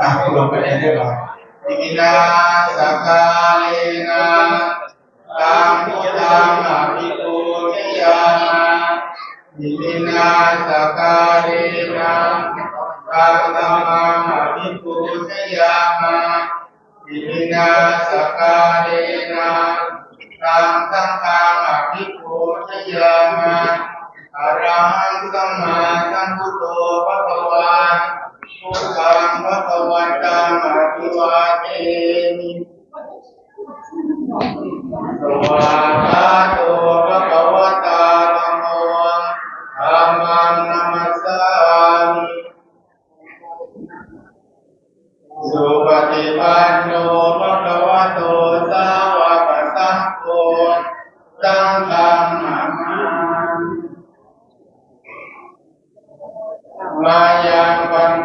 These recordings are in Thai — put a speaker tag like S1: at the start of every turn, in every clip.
S1: อะลงไปเรียนเรียบร้อย อิมินาสกาเลนะตังพุทธังอภิปูชยามาอิมินาสกาเลนะตังธัมมังอภิปูชยามาอิมินะตังสังฆังอภิปูชยามาอะระหังสัมมาสัมพุทโธภะคะวาพุทธังพระกวันตังอภิวาเทมิสวา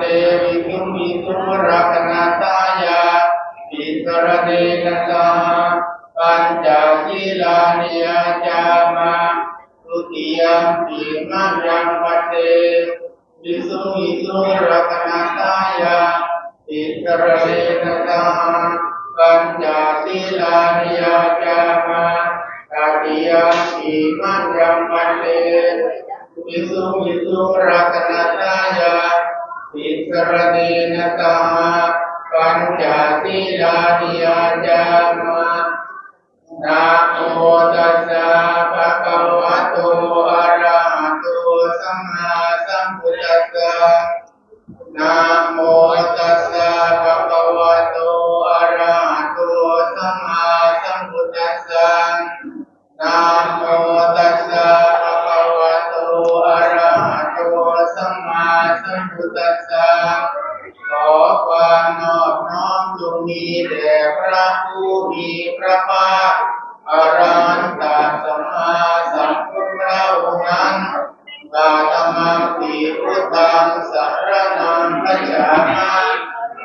S1: เตวิคุมิสุรักนาตายาปิสรเนนะสหปัญจศีลานิยาจามาทุติยมปีมัญยังวันเตวิสุมิสุรักนาตายาปิสรเนนะสหปัญจศีลานิยาจามาตติยมปีมัญยังวันเตวิสุวิสุรัตนาตายา ปิสรเนนตามาปัญจศีลานิยาจามานะโมตัสสะภะคะวะโตอะระหะโตสัมมาสัมพุทธัสสะนะโมตัสสะภะคะวะโตอะระหะโตสัมมาสัมพุทธัสสะนะโม มีแด่พระผู้มีพระภาคอรันตสัมมาสัมพุทธเจ้านั้นตาธรรมปีพุทธังสารนังคัจามา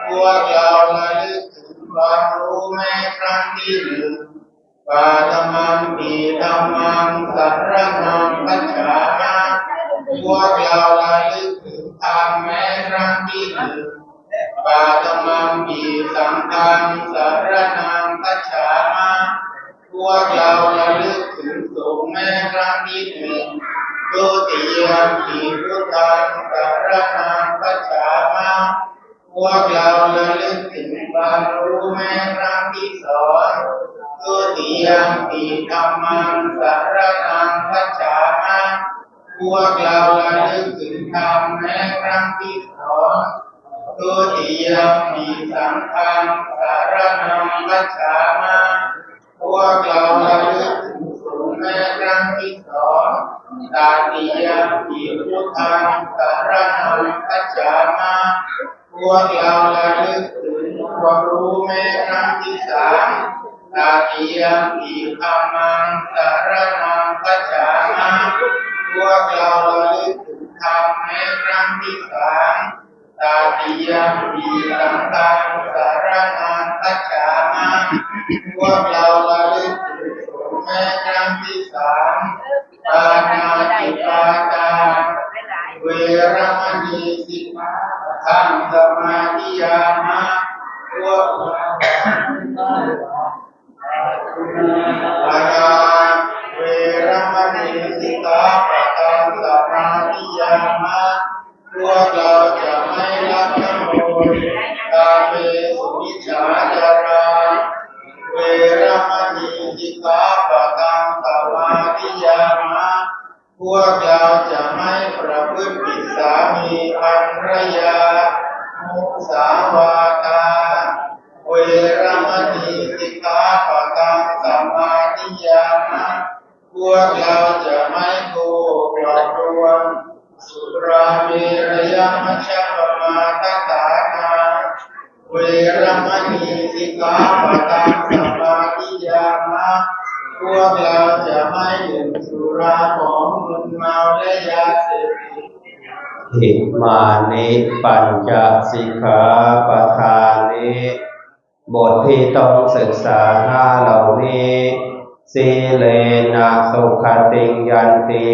S1: พวกเวกเราระลึกถึงความรู้แม้ครั้งที่สองตุติยมปีธรรมังสารนังคัจฉามาพวกเราระลึกถึงธรรมแม้ครั้งที่สองตุติยมปีสังฆังสารนังคัจฉามาพวกเราระลึกถึงสงแม้ครั้งที่สองตาติยมปีพุทธังสารนังคัจฉามา พวกเราระลึกถึงความรู้แม้ครั้งที่สามตาติยมปีธรรมังสารนังคัจฉามาพวกเราระลึกถึงธรรมแม้ครั้งที่สามตาติยมปีสังฆังสารนังคัจฉามาพวกเราระลึกถึงสงแม้ครั้งที่สามปานาติปาตาเวรมณีสิกขา ทำสมาธิยามะพวก พวกเราจะไม่ประพฤติผิดสามีภรรยา มุสาวาตาเวรมณีสิกขาปะทังสมาธิยามะพวกเราจะไม่โกหกหลอกลวงสุราเมรยมัชฌปมาทฐานาเวรมณีสิกขาปะทังส อิมา
S2: นิปัญจสิกขาปทานิบทที่ต้องศึกษาห้าเหล่านี้สีเลนะสุขติงยันติ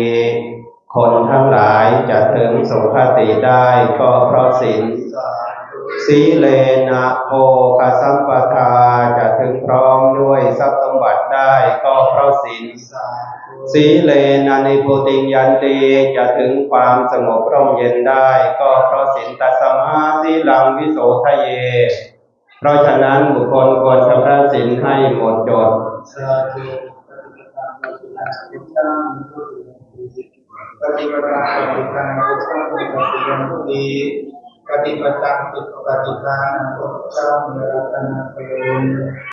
S2: คนทั้งหลายจะถึงสุขติได้ก็เพราะศีล
S1: สี
S2: เลนะโภคสัมปทาจะถึงพร้อมด้วยทรัพย์สมบัติได้ก็เพราะศีล
S1: สี
S2: เลนะนิพุติยันติจะถึงความสงบร่มเย็นได้ก็เพราะศีลตัสมาสีลังวิโสทะเย เพราะฉะนั้นบุคคลควรชำระศีลให้หมดจด
S1: ปฏิปทาปฏิทานพุทธังปฏิปทานพุทธี ปฏิปตังปิปฏิทานังพุทธังเมรัตนาเป